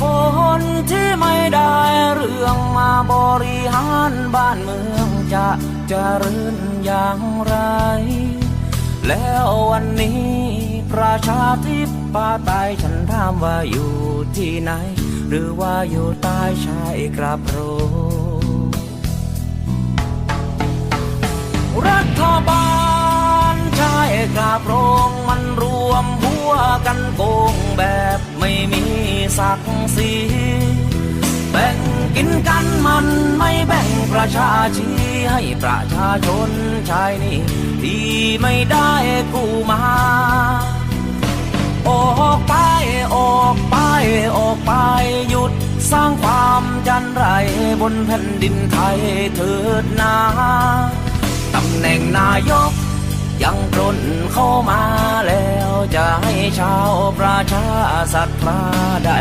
คนที่ไม่ได้เรื่องมาบริหารบ้านเมืองจะเจริญอย่างไร แล้ววันนี้ประชาธิปไตยฉันถามว่าอยู่ที่ไหน หรือว่าอยู่ใต้ชายกระโปรงรัฐบาลชายกระโปรงมันรวมหัวกันโกง ศักดิ์ศรีแบ่งกินกันมันไม่แบ่งประชาชีให้ประชาชนชายนี่ที่ไม่ได้กู้มา ออกไปออกไปออกไปหยุดสร้างความจันไรบนแผ่นดินไทยเถิดนาตำแหน่งนายกยังปล้นเข้ามาแล้วจะให้ชาวประชาศรัทธาได้